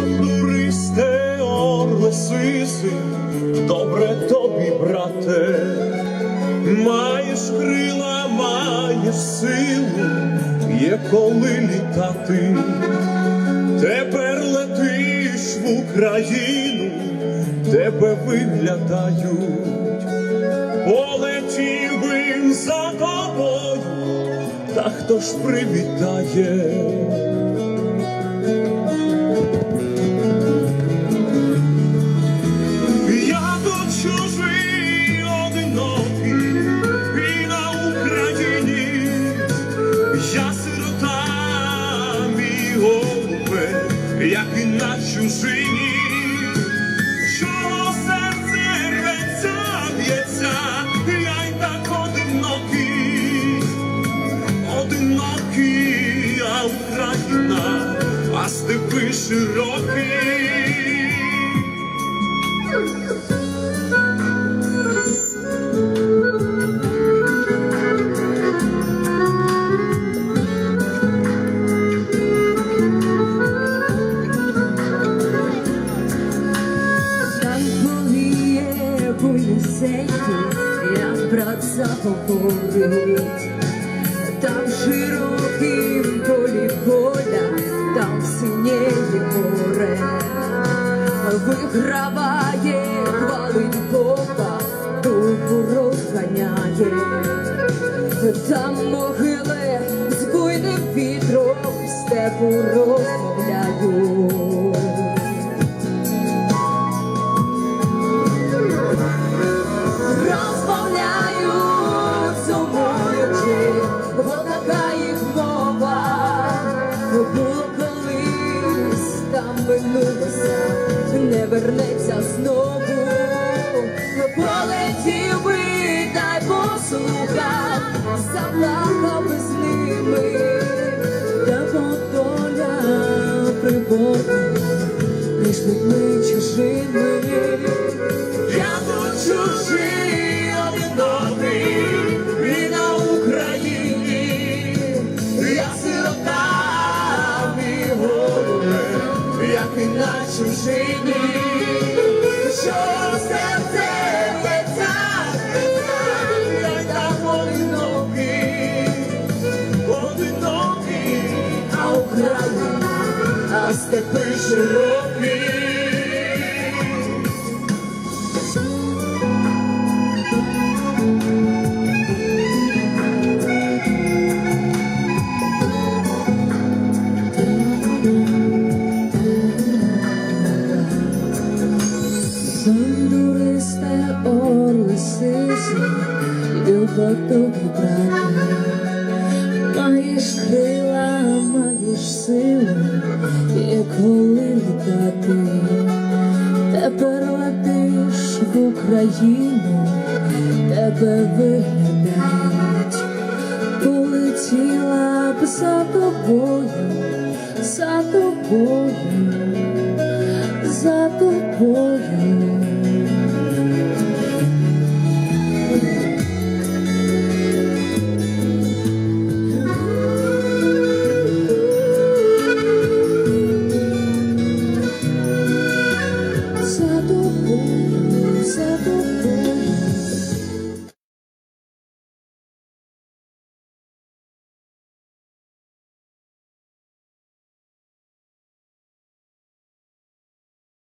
Бандуристе, орле, сиси, добре тобі, брате, маєш крила, маєш силу, є коли літати. Тепер летиш в Україну, тебе виглядають, полетів би за тобою, та хто ж привітає? Чужині, чого серце рветься, б'ється, я й так одинокий, одинокий, а Україна, а степи широкі. Як братця поговорить. Там широким полі поля, там синєє море, виграває, хвалить Бога, духу ганяє, Там могили вернеться знову. Полетів би, дай послухав, заплакав би з ними, та доля приборна між людьми чужими. А Україна, а степи широкі. Бандуристе орле сизі, люба тобі, брате. Маєш крила, маєш силу, є коли літати. Тепер летиш в Україну, тебе виглядають. Полетіла б за тобою, за тобою, за тобою.